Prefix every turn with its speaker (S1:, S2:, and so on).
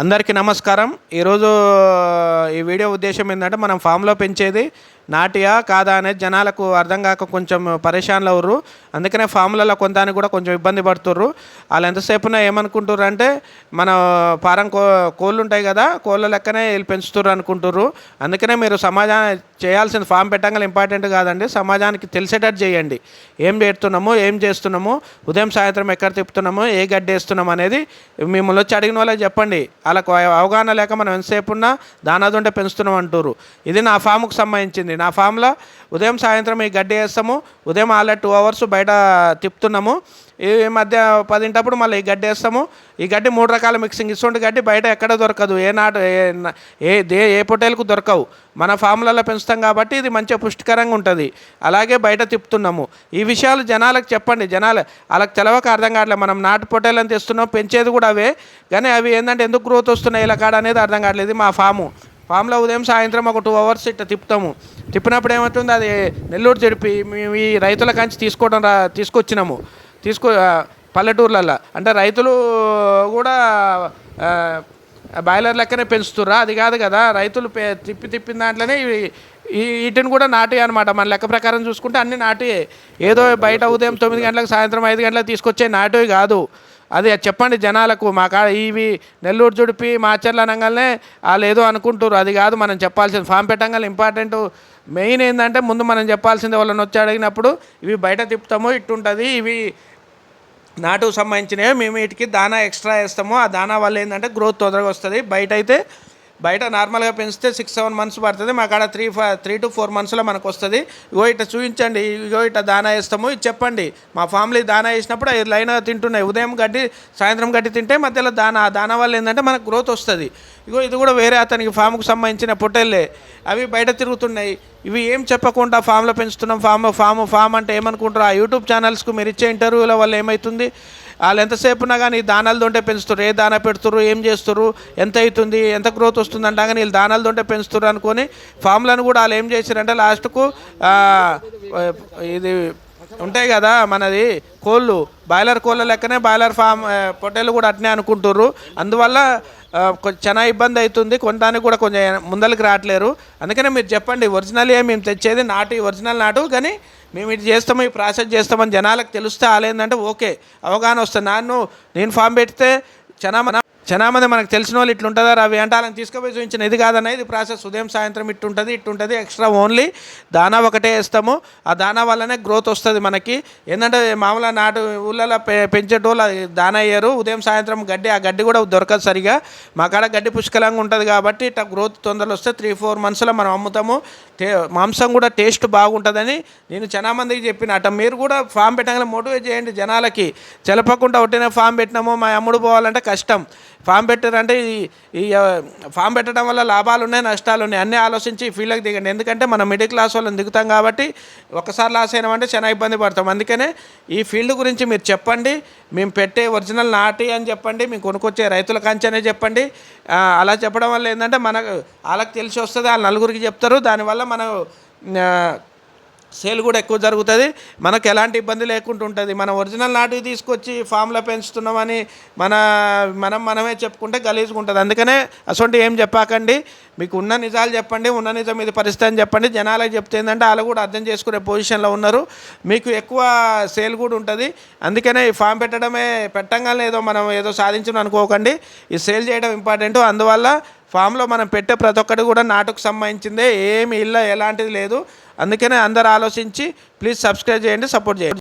S1: అందరికీ నమస్కారం. ఈరోజు ఈ వీడియో ఉద్దేశం ఏంటంటే మనం ఫామ్లో పెంచేది నాటియా కాదా అనేది జనాలకు అర్థం కాక కొంచెం పరేషాన్లు అవ్వరు అందుకనే ఫామ్లలో కొంతానికి కూడా కొంచెం ఇబ్బంది పడుతుర్రు. వాళ్ళు ఎంతసేపున ఏమనుకుంటుర్రు అంటే మన పారం కో కోళ్ళు ఉంటాయి కదా కోళ్ళ లెక్కనే వీళ్ళు పెంచుతుర్రు అనుకుంటుర్రు. అందుకనే మీరు సమాజాన్ని చేయాల్సిన ఫామ్ పెట్టంగా ఇంపార్టెంట్ కాదండి. సమాజానికి తెలిసేటట్టు చేయండి. ఏం పెడుతున్నాము ఏం చేస్తున్నాము ఉదయం సాయంత్రం ఎక్కడ తిప్పుతున్నాము ఏ గడ్డి వేస్తున్నాము అనేది మిమ్మల్ని వచ్చి అడిగిన వాళ్ళకి చెప్పండి. వాళ్ళకు అవగాహన లేక మనం ఎంతసేపు ఉన్నా దానాదుంటే పెంచుతున్నాం అంటారు ఇది నా ఫామ్కు సంబంధించింది. నా ఫామ్లో ఉదయం సాయంత్రం ఈ గడ్డి వేస్తాము. ఉదయం ఆల్రెడీ టూ అవర్స్ బయట తిప్పుతున్నాము. ఈ మధ్య పదింటప్పుడు మళ్ళీ ఈ గడ్డి వేస్తాము. ఈ గడ్డి మూడు రకాల మిక్సింగ్ ఇటువంటి గడ్డి బయట ఎక్కడ దొరకదు. ఏ నాటు ఏ ఏ దే ఏ పొటేలకు దొరకవు. మన ఫామ్లలో పెంచుతాం కాబట్టి ఇది మంచిగా పుష్టికరంగా ఉంటుంది. అలాగే బయట తిప్పుతున్నాము. ఈ విషయాలు జనాలకు చెప్పండి. జనాలు వాళ్ళకి తెలవక అర్థం కావట్లేదు మనం నాటు పొట్టేలను తెస్తున్నాం పెంచేది కూడా అవే. కానీ అవి ఏంటంటే ఎందుకు గ్రోత్ వస్తున్నాయి? ఇలా కాడ అనేది అర్థం కావట్లేదు. ఇది మా ఫాము. ఫామ్లో ఉదయం సాయంత్రం ఒక టూ అవర్స్ ఇట్లా తిప్పుతాము. తిప్పినప్పుడు ఏమవుతుంది? అది నెల్లూరు చెడిపి మేము ఈ రైతుల కంచి తీసుకోవడం రా తీసుకొచ్చినాము. తీసుకో పల్లెటూర్లలో అంటే రైతులు కూడా బాయిలర్ లెక్కనే పెంచుతుర్రా? అది కాదు కదా. రైతులు పె- తిప్పి తిప్పిన దాంట్లోనే ఈ వీటిని కూడా నాటే అనమాట మన లెక్క ప్రకారం చూసుకుంటే అన్ని నాటే. ఏదో బయట ఉదయం తొమ్మిది గంటలకు సాయంత్రం ఐదు గంటలకు తీసుకొచ్చే నాటివి కాదు. అది చెప్పండి జనాలకు మా కాడ ఇవి నెల్లూరు జుడిపి మాచర్ల అనగానే వాళ్ళు ఏదో అనుకుంటారు అది కాదు మనం చెప్పాల్సింది ఫామ్ పెట్టంగానే ఇంపార్టెంట్. మెయిన్ ఏంటంటే ముందు మనం చెప్పాల్సింది వాళ్ళని వచ్చి అడిగినప్పుడు ఇవి బయట తిప్పుతాము ఇట్టుంటుంది ఇవి నాటుకు సంబంధించినవి మేము వీటికి దానా ఎక్స్ట్రా వేస్తాము ఆ దానా వల్ల ఏంటంటే గ్రోత్ తొందరగా వస్తుంది. బయట అయితే బయట నార్మల్గా పెంచితే సిక్స్ సెవెన్ మంత్స్ పడుతుంది. మా కాడ three five three to four మంత్స్లో మనకు వస్తుంది. ఇగో ఇట్లా చూపించండి ఇగో ఇట్లా దానా వేస్తాము ఇది చెప్పండి. మా ఫ్యామిలీ దానా వేసినప్పుడు అవి లైన్ తింటున్నాయి. ఉదయం గడ్డి సాయంత్రం గడ్డి తింటే మధ్యలో దానా దానా వల్ల ఏంటంటే మనకు గ్రోత్ వస్తుంది. ఇగో ఇది కూడా వేరే అతనికి ఫామ్కు సంబంధించిన పొట్టెల్లే అవి బయట తిరుగుతున్నాయి. ఇవి ఏం చెప్పకుండా ఫామ్లో పెంచుతున్నాం. ఫామ్ ఫామ్ ఫామ్ అంటే ఏమనుకుంటారు? ఆ యూట్యూబ్ ఛానల్స్కు మీరు ఇచ్చే ఇంటర్వ్యూల వల్ల ఏమవుతుంది వాళ్ళు ఎంతసేపున కానీ దానాలు దొంటే పెంచుతారు. ఏ దానా పెడుతురు ఏం చేస్తారు ఎంత అవుతుంది ఎంత గ్రోత్ వస్తుంది అంటా కానీ వీళ్ళు దానాలు దొంటే పెంచుతారు అనుకొని ఫామ్లను కూడా వాళ్ళు ఏం చేశారంటే లాస్ట్కు ఇది ఉంటాయి కదా మనది కోళ్ళు బాయిలర్ కోళ్ళ లెక్కనే బాయిలర్ ఫామ్ ఆ, పొట్టేలు కూడా అట్నే అనుకుంటుర్రు. అందువల్ల చాలా ఇబ్బంది అవుతుంది. కొనడానికి కూడా కొంచెం ముందలకి రావట్లేరు. అందుకనే మీరు చెప్పండి ఒరిజినల్ మేము తెచ్చేది నాటు ఒరిజినల్ నాటు కానీ మేము ఇది చేస్తాము ఈ ప్రాసెస్ చేస్తామని జనాలకు తెలిస్తే ఆలేదంటే ఓకే అవగాహన వస్తుంది. నన్ను నేను ఫామ్ పెడితే చాలా చాలామంది మనకు తెలిసిన వాళ్ళు ఇట్లుంటుందా అవి అంటే వాళ్ళని తీసుకుపోయి చూపించిన ఇది కాదన్న ఇది ప్రాసెస్. ఉదయం సాయంత్రం ఇట్టుంటుంది ఇట్టుంటుంది ఎక్స్ట్రా ఓన్లీ దానా ఒకటే వేస్తాము. ఆ దానా వల్లనే గ్రోత్ వస్తుంది మనకి. ఏంటంటే మామూలుగా నాటు ఊళ్ళలో పె పెంచేటోళ్ళు దానా అయ్యారు ఉదయం సాయంత్రం గడ్డి ఆ గడ్డి కూడా దొరకదు సరిగా. మా కాడ గడ్డి పుష్కలంగా ఉంటుంది కాబట్టి ఇట్లా గ్రోత్ తొందరలో వస్తే త్రీ ఫోర్ మంత్స్లో మనం అమ్ముతాము. టే మాంసం కూడా టేస్ట్ బాగుంటుందని నేను చాలామందికి చెప్పిన. అట మీరు కూడా ఫామ్ పెట్టగానే మోటివేట్ చేయండి జనాలకి. చెలపకుండా ఒకటినే ఫామ్ పెట్టినాము మా అమ్ముడు పోవాలంటే కష్టం. ఫామ్ పెట్టారంటే ఈ ఈ ఫామ్ పెట్టడం వల్ల లాభాలు ఉన్నాయి నష్టాలు ఉన్నాయి అన్నీ ఆలోచించి ఫీల్డ్కి దిగండి. ఎందుకంటే మనం మిడిల్ క్లాస్ వాళ్ళని దిగుతాం కాబట్టి ఒకసారి లాస్ అయినామంటే చాలా ఇబ్బంది పడతాం. అందుకనే ఈ ఫీల్డ్ గురించి మీరు చెప్పండి. మేము పెట్టే ఒరిజినల్ నాటి అని చెప్పండి. మేము కొనుక్కొచ్చే రైతుల కంచెనే చెప్పండి. అలా చెప్పడం వల్ల ఏంటంటే మనకు వాళ్ళకి తెలిసి వస్తుంది. వాళ్ళు నలుగురికి చెప్తారు. దానివల్ల మనం సేల్ కూడా ఎక్కువ జరుగుతుంది. మనకు ఎలాంటి ఇబ్బంది లేకుండా ఉంటుంది. మన ఒరిజినల్ నాటుకి తీసుకొచ్చి ఫామ్లో పెంచుతున్నామని మన మనం మనమే చెప్పుకుంటే గలీజ్గా ఉంటుంది. అందుకనే అసొంటి ఏం చెప్పాకండి. మీకు ఉన్న నిజాలు చెప్పండి ఉన్న నిజం ఇది పరిస్థితి అని చెప్పండి. జనాలకు చెప్తే ఏంటంటే వాళ్ళు కూడా అర్థం చేసుకునే పొజిషన్లో ఉన్నారు. మీకు ఎక్కువ సేల్ కూడా ఉంటుంది. అందుకనే ఈ ఫామ్ పెట్టడమే పెట్టంగానే ఏదో మనం ఏదో సాధించడం అనుకోకండి. ఈ సేల్ చేయడం ఇంపార్టెంట్. అందువల్ల ఫామ్లో మనం పెట్టే ప్రతి ఒక్కటి కూడా నాటుకు సంబంధించిందే ఏమి ఇల్ల ఎలాంటిది లేదు. అందుకనే అందరు ఆలోచించి ప్లీజ్ సబ్స్క్రైబ్ చేయండి సపోర్ట్ చేయండి.